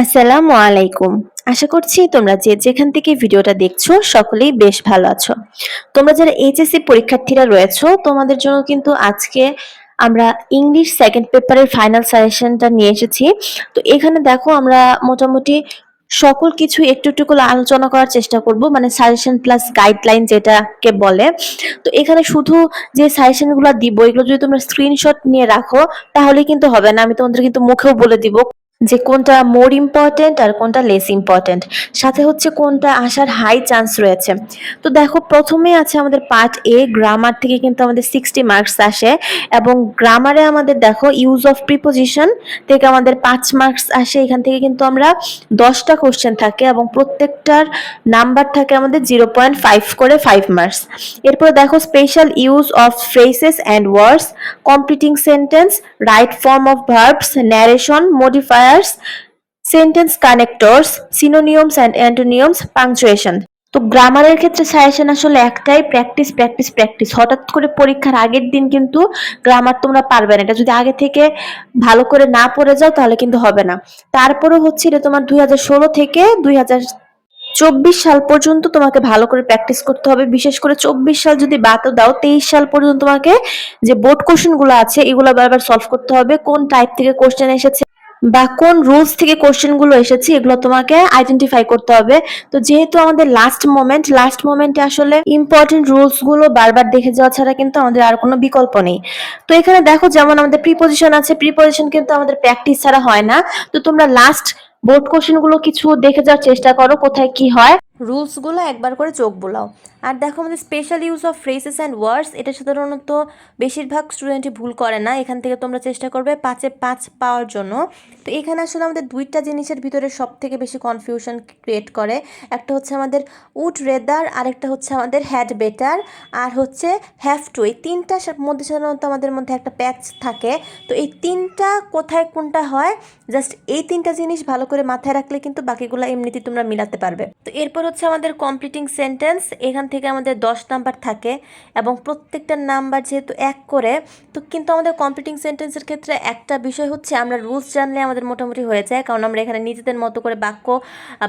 আসসালামু আলাইকুম। আশা করছি তোমরা যে যেখান থেকে ভিডিওটা দেখছ সকলেই বেশ ভালো আছো। তোমরা যারা এইচএসসি পরীক্ষার্থীরা রয়েছো, তোমাদের জন্য কিন্তু আজকে আমরা ইংলিশ সেকেন্ড পেপারের ফাইনাল সাজেশনটা নিয়ে এসেছি। তো এখানে দেখো আমরা মোটামুটি সকল কিছু একটু একটু করে আলোচনা করার চেষ্টা করব মানে সাজেশন প্লাস গাইডলাইন যেটাকে বলে। তো এখানে শুধু যে সাজেশনগুলো দিব, এগুলো যদি তোমরা স্ক্রিনশট নিয়ে রাখো, তাহলে কিন্তু হবে না। আমি তোমাদের কিন্তু মুখেও বলে দিব। যে কোনটা মোর ইম্পর্ট্যান্ট আর কোনটা লেস ইম্পর্ট্যান্ট সাথে হচ্ছে কোনটা আসার হাই চান্স রয়েছে। তো দেখো, প্রথমে আছে আমাদের পার্ট এ গ্রামার থেকে কিন্তু আমাদের সিক্সটি মার্কস আসে এবং গ্রামারে আমাদের দেখো ইউজ অফ প্রিপোজিশন থেকে আমাদের পাঁচ মার্কস আসে। এখান থেকে কিন্তু আমরা দশটা কোশ্চেন থাকে এবং প্রত্যেকটার নাম্বার থাকে আমাদের জিরো পয়েন্ট ফাইভ করে ফাইভ মার্কস এরপরে দেখো special use of phrases and words completing sentence right form of verbs narration modifiers sentence connectors synonyms and antonyms punctuation তো গ্রামারের ক্ষেত্রে সাজেশন আসলে একটাই প্র্যাকটিস প্র্যাকটিস প্র্যাকটিস হঠাৎ করে পরীক্ষার আগের দিন কিন্তু গ্রামার তোমরা পারবে না। এটা যদি আগে থেকে ভালো করে না পড়ে যাও তাহলে কিন্তু হবে না। তারপরে হচ্ছে এটা তোমার দুই হাজার ষোলো থেকে দুই চব্বিশ সাল পর্যন্ত তোমাকে ভালো করে প্র্যাকটিস করতে হবে। বিশেষ করে চব্বিশ সাল যদি বাদও দাও, তেইশ সাল পর্যন্ত তোমাকে যে বোর্ড কোশ্চেনগুলো আছে, এগুলো বারবার সলভ করতে হবে। কোন টাইপ থেকে কোশ্চেন এসেছে বা কোন রুলস থেকে কোশ্চেনগুলো এসেছে, এগুলো তোমাকে আইডেন্টিফাই করতে হবে। তো যেহেতু আমাদের লাস্ট মোমেন্ট লাস্ট মোমেন্টে আসলে ইম্পর্টেন্ট রুলসগুলো বারবার দেখে যাওয়া ছাড়া কিন্তু আমাদের আর কোনো বিকল্প নেই। তো এখানে দেখো যেমন আমাদের প্রিপোজিশন আছে প্রিপোজিশন কিন্তু আমাদের প্র্যাকটিস ছাড়া হয় না। তো তোমরা লাস্ট বোর্ড কোশ্চেনগুলো কিছু দেখে যাওয়ার চেষ্টা করো, কোথায় কি হয়। রুলসগুলো একবার করে চোখ বোলাও। আর দেখো আমাদের special use of phrases and words এটা সাধারণত বেশিরভাগ স্টুডেন্টই ভুল করে না। এখান থেকে তোমরা চেষ্টা করবে পাঁচে পাঁচ পাওয়ার জন্য। তো এখানে আসলে আমাদের দুইটা জিনিসের ভিতরে সব থেকে বেশি কনফিউশন ক্রিয়েট করে। একটা হচ্ছে আমাদের উড রেদার আরেকটা হচ্ছে আমাদের হ্যাড বেটার আর হচ্ছে হ্যাভ টু এই তিনটার সা- মধ্যে সাধারণত আমাদের মধ্যে একটা প্যাচ থাকে। তো এই তিনটা কোথায় কোনটা হয়? জাস্ট এই তিনটা জিনিস ভালো করে মাথায় রাখলে কিন্তু বাকিগুলো এমনিতেই তোমরা মিলাতে পারবে। তো এরপর হচ্ছে আমাদের কমপ্লিটিং সেন্টেন্স এখান থেকে আমাদের দশ নাম্বার থাকে এবং প্রত্যেকটা নাম্বার যেহেতু এক করে, তো কিন্তু আমাদের কমপ্লিটিং সেন্টেন্সের ক্ষেত্রে একটা বিষয় হচ্ছে আমরা রুলস জানলে আমাদের মোটামুটি হয়ে যায়, কারণ আমরা এখানে নিজেদের মতো করে বাক্য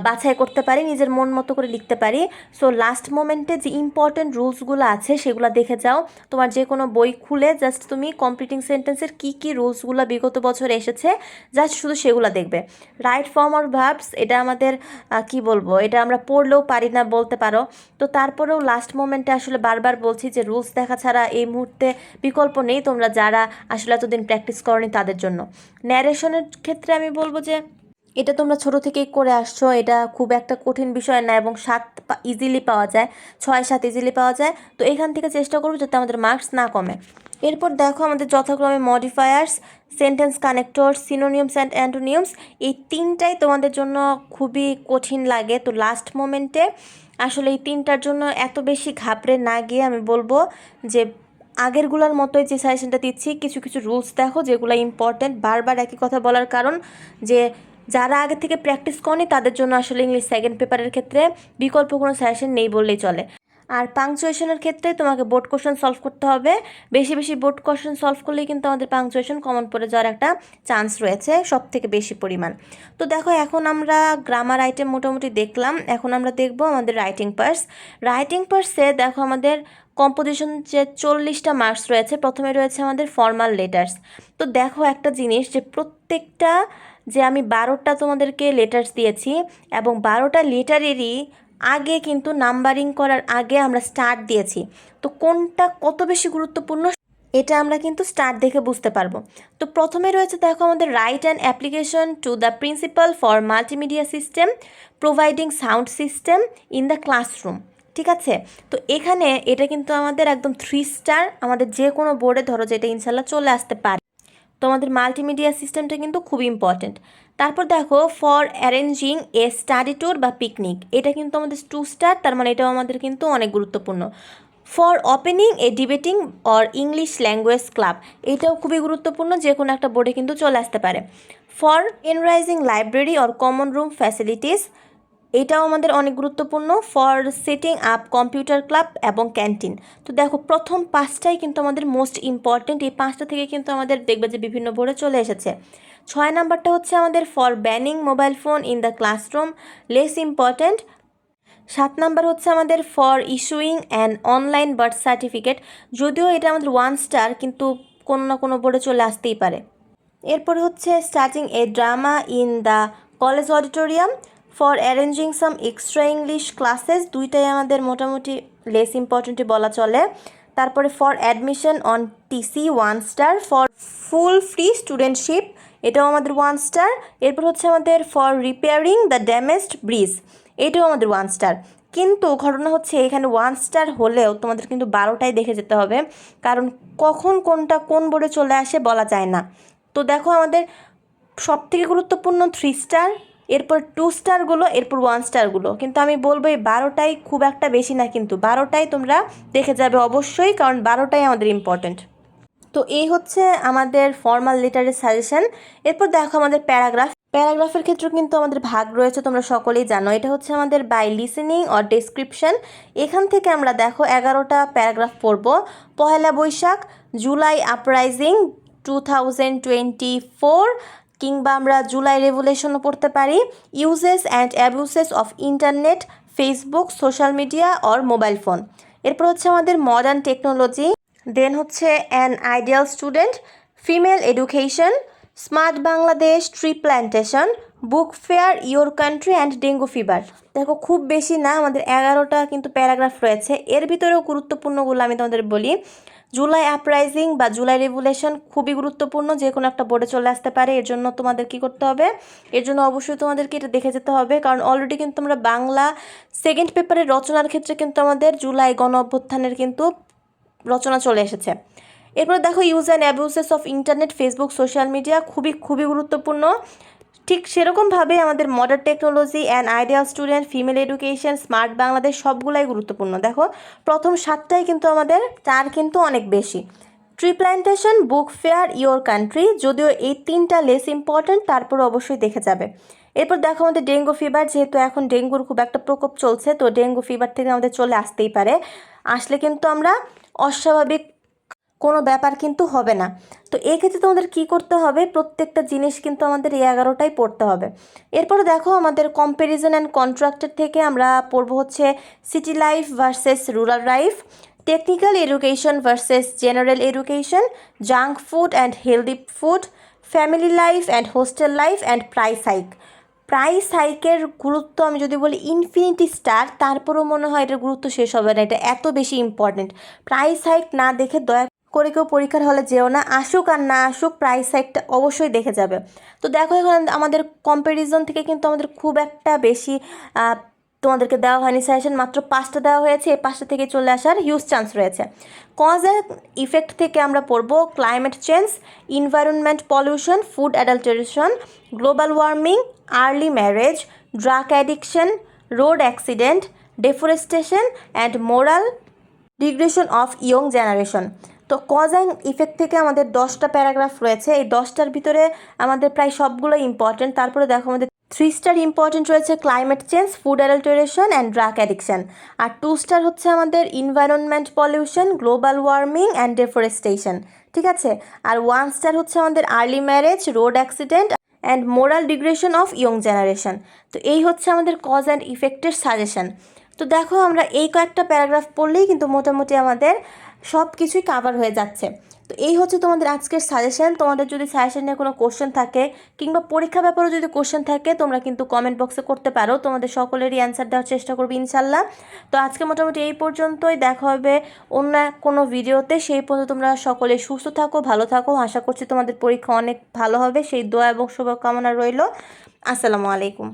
বাছাই করতে পারি, নিজের মন মতো করে লিখতে পারি। সো লাস্ট মোমেন্টে যে ইম্পর্টেন্ট রুলসগুলো আছে সেগুলো দেখে যাও। তোমার যে কোনো বই খুলে জাস্ট তুমি কমপ্লিটিং সেন্টেন্সের কী কী রুলসগুলো বিগত বছর এসেছে জাস্ট শুধু সেগুলো দেখবে। রাইট ফর্ম অর ভার্বস এটা আমাদের কি বলব? এটা আমরা পড়লেও পারি না বলতে পারো। তো তারপরেও লাস্ট মোমেন্টে আসলে বারবার বলছি যে রুলস দেখা ছাড়া এই মুহূর্তে বিকল্প নেই তোমরা যারা আসলে এতদিন প্র্যাকটিস করনি তাদের জন্য। ন্যারেশনের ক্ষেত্রে আমি বলব যে এটা তোমরা ছোট থেকেই করে আসছো, এটা খুব একটা কঠিন বিষয় না এবং সাত ইজিলি পাওয়া যায়, ছয় সাত ইজিলি পাওয়া যায়। তো এখান থেকে চেষ্টা করব যাতে আমাদের মার্কস না কমে। এরপর দেখো আমাদের যথাক্রমে modifiers sentence connector synonyms and antonyms এই তিনটাই তোমাদের জন্য খুবই কঠিন লাগে। তো লাস্ট মোমেন্টে আসলে এই তিনটার জন্য এত বেশি ঘাবড়ে না গিয়ে আমি বলব যে আগেরগুলোর মতোই যে সাজেশনটা দিচ্ছি, কিছু কিছু রুলস দেখো যেগুলো ইম্পর্ট্যান্ট বারবার একই কথা বলার কারণ যে যারা আগে থেকে প্র্যাকটিস করেনি তাদের জন্য আসলে ইংলিশ সেকেন্ড পেপারের ক্ষেত্রে বিকল্প কোনো সাজেশন নেই বললেই চলে। আর পাংচুয়েশনের ক্ষেত্রে তোমাকে বোর্ড কোশ্চেন সলভ করতে হবে। বেশি বেশি বোর্ড কোশ্চেন সলভ করলেই কিন্তু আমাদের পাংচুয়েশন কমন পড়ে যাওয়ার একটা চান্স রয়েছে সব থেকে বেশি পরিমাণ। তো দেখো, এখন আমরা গ্রামার আইটেম মোটামুটি দেখলাম। এখন আমরা দেখব আমাদের রাইটিং পার্স রাইটিং পার্সে দেখো আমাদের কম্পোজিশন যে চল্লিশটা মার্কস রয়েছে, প্রথমে রয়েছে আমাদের ফর্মাল লেটার্স তো দেখো একটা জিনিস যে প্রত্যেকটা যে আমি বারোটা তোমাদেরকে লেটার্স দিয়েছি এবং বারোটা লেটারেরই আগে কিন্তু নাম্বারিং করার আগে আমরা স্টার্ট দিয়েছি। তো কোনটা কত বেশি গুরুত্বপূর্ণ, এটা আমরা কিন্তু স্টার্ট দেখে বুঝতে পারব। তো প্রথমে রয়েছে দেখো আমাদের write and application to the principal for multimedia system providing sound system in the classroom ঠিক আছে? তো এখানে এটা কিন্তু আমাদের একদম থ্রি স্টার আমাদের যে কোনো বোর্ডে ধরো যেটা ইনশাল্লাহ চলে আসতে পারে। তো আমাদের মাল্টিমিডিয়া সিস্টেমটা কিন্তু খুব ইম্পর্টেন্ট তারপর দেখো for arranging a study tour বা পিকনিক এটা কিন্তু আমাদের টু স্টার তার মানে এটাও আমাদের কিন্তু অনেক গুরুত্বপূর্ণ। For opening a debating or English language club এটাও খুবই গুরুত্বপূর্ণ যে কোনো একটা বোর্ডে কিন্তু চলে আসতে পারে। For enriching library or common room facilities এটাও আমাদের অনেক গুরুত্বপূর্ণ for setting up computer club এবং ক্যান্টিন তো দেখো, প্রথম পাঁচটাই কিন্তু আমাদের মোস্ট ইম্পর্টেন্ট এই পাঁচটা থেকে কিন্তু আমাদের দেখবে যে বিভিন্ন বোর্ডে চলে এসেছে। ছয় নাম্বারটা হচ্ছে আমাদের for banning mobile phone in the classroom less important সাত নাম্বার হচ্ছে আমাদের for issuing an online birth certificate যদিও এটা আমাদের ওয়ান স্টার কিন্তু কোনো না কোনো বোর্ডে চলে আসতেই পারে। এরপরে হচ্ছে starting a drama in the college auditorium for arranging some extra English classes দুইটাই আমাদের মোটামুটি লেস ইম্পর্টেন্টই বলা চলে। তারপরে for admission on TC one star for full free studentship এটাও আমাদের ওয়ান স্টার এরপর হচ্ছে আমাদের for repairing the damaged bridge এটাও আমাদের ওয়ান স্টার কিন্তু ঘটনা হচ্ছে এখানে ওয়ান স্টার হলেও তোমাদের কিন্তু বারোটাই দেখে যেতে হবে। কারণ কখন কোনটা কোন বোর্ডে চলে আসে বলা যায় না। তো দেখো আমাদের সব থেকে গুরুত্বপূর্ণ থ্রি স্টার এরপর টু স্টারগুলো এরপর ওয়ান স্টারগুলো কিন্তু আমি বলব এই বারোটাই খুব একটা বেশি না কিন্তু। বারোটাই তোমরা দেখে যাবে অবশ্যই, কারণ বারোটাই আমাদের ইম্পর্ট্যান্ট তো এই হচ্ছে আমাদের ফর্মাল লেটারের সাজেশন এরপর দেখো আমাদের প্যারাগ্রাফ প্যারাগ্রাফের ক্ষেত্রে কিন্তু আমাদের ভাগ রয়েছে, তোমরা সকলেই জানো। এটা হচ্ছে আমাদের বাই লিসেনিং অর ডেসক্রিপশন এখান থেকে আমরা দেখো এগারোটা প্যারাগ্রাফ পড়ব। Pohela Boishakh July uprising two thousand twenty four কিংবা আমরা জুলাই রেভুলেশনও পড়তে পারি। Uses and abuses of internet, Facebook, social media or mobile phone. এরপর হচ্ছে আমাদের মডার্ন টেকনোলজি দেন হচ্ছে an ideal student female education smart Bangladesh tree plantation book fair your country and dengue fever দেখো, খুব বেশি না, আমাদের এগারোটা কিন্তু প্যারাগ্রাফ রয়েছে। এর ভিতরেও গুরুত্বপূর্ণগুলো আমি তোমাদের বলি। জুলাই আপরাইজিং বা জুলাই রেভুলেশন খুবই গুরুত্বপূর্ণ যে কোনো একটা বোর্ডে চলে আসতে পারে। এর জন্য তোমাদের কি করতে হবে? এর জন্য অবশ্যই তোমাদেরকে এটা দেখে যেতে হবে, কারণ অলরেডি কিন্তু আমরা বাংলা সেকেন্ড পেপারের রচনার ক্ষেত্রে কিন্তু আমাদের জুলাই গণ অভ্যুত্থানের কিন্তু রচনা চলে এসেছে। এরপর দেখো use and abuses of internet Facebook social media খুবই খুবই গুরুত্বপূর্ণ। ঠিক সেরকমভাবে আমাদের modern technology and ideal student female education smart Bangladesh সবগুলাই গুরুত্বপূর্ণ। দেখো, প্রথম সাতটাই কিন্তু আমাদের চার কিন্তু অনেক বেশি। Tree plantation book fair your country যদিও এই তিনটা লেস ইম্পর্ট্যান্ট তারপর অবশ্যই দেখে যাবে। এরপর দেখো আমাদের ডেঙ্গু ফিভার যেহেতু এখন ডেঙ্গুর খুব একটা প্রকোপ চলছে, তো ডেঙ্গু ফিভার থেকে আমাদের চলে আসতেই পারে। আসলে কিন্তু আমরা অস্বাভাবিক কোনো ব্যাপার কিন্তু হবে না। তো এক্ষেত্রে তোমাদের কি করতে হবে? প্রত্যেকটা জিনিস কিন্তু আমাদের এগারোটাই পড়তে হবে। এরপরে দেখো আমাদের কম্প্যারিজন অ্যান্ড কন্ট্রাক্টের থেকে আমরা পড়ব হচ্ছে city life versus rural life technical education versus general education junk food and healthy food family life and hostel life and price hike price হাইকের গুরুত্ব আমি যদি বলি ইনফিনিটি স্টার তারপরেও মনে হয় এটার গুরুত্ব শেষ হবে না। এটা এত বেশি ইম্পর্টেন্ট প্রাইস হাইক না দেখে দয়া করে কেউ পরীক্ষার হলে যেও না, আসুক আর না আসুক প্রাইস হাইকটা অবশ্যই দেখে যাবে। তো দেখো এখন আমাদের কম্প্যারিজন থেকে কিন্তু আমাদের খুব একটা বেশি তোমাদেরকে দেওয়া হয়নি সাজেশন মাত্র পাঁচটা দেওয়া হয়েছে, এই পাঁচটা থেকে চলে আসার হিউজ চান্স রয়েছে। কজ ইফেক্ট থেকে আমরা পড়ব climate change environment pollution food adulteration global warming early marriage drug addiction road accident deforestation and moral degradation of young generation তো কজ অ্যান্ড ইফেক্ট থেকে আমাদের দশটা প্যারাগ্রাফ রয়েছে। এই দশটার ভিতরে আমাদের প্রায় সবগুলো ইম্পর্টেন্ট তারপরে দেখো আমাদের থ্রি স্টার ইম্পর্টেন্ট রয়েছে climate change food adulteration and drug addiction R two star হচ্ছে আমাদের environment pollution global warming and deforestation ঠিক আছে? আর ওয়ান স্টার হচ্ছে আমাদের early marriage road accident and moral degradation of young generation তো এই হচ্ছে আমাদের কজ অ্যান্ড ইফেক্টের সাজেশন তো দেখো আমরা এই কয়েকটা প্যারাগ্রাফ পড়লেই কিন্তু মোটামুটি আমাদের সব কিছুই কাভার হয়ে যাচ্ছে। তো এই হচ্ছে তোমাদের আজকের সাজেশন তোমাদের যদি সাজেশন নিয়ে কোনো কোশ্চেন থাকে কিংবা পরীক্ষা ব্যাপারেও যদি কোশ্চেন থাকে, তোমরা কিন্তু কমেন্ট বক্সে করতে পারো। তোমাদের সকলেরই অ্যান্সার দেওয়ার চেষ্টা করবে ইনশাল্লাহ। তো আজকে মোটামুটি এই পর্যন্তই। দেখা হবে অন্য কোনো ভিডিওতে। সেই পর্যন্ত তোমরা সকলে সুস্থ থাকো, ভালো থাকো। আশা করছি তোমাদের পরীক্ষা অনেক ভালো হবে। সেই দোয়া এবং শুভকামনা রইল। আসসালামু আলাইকুম।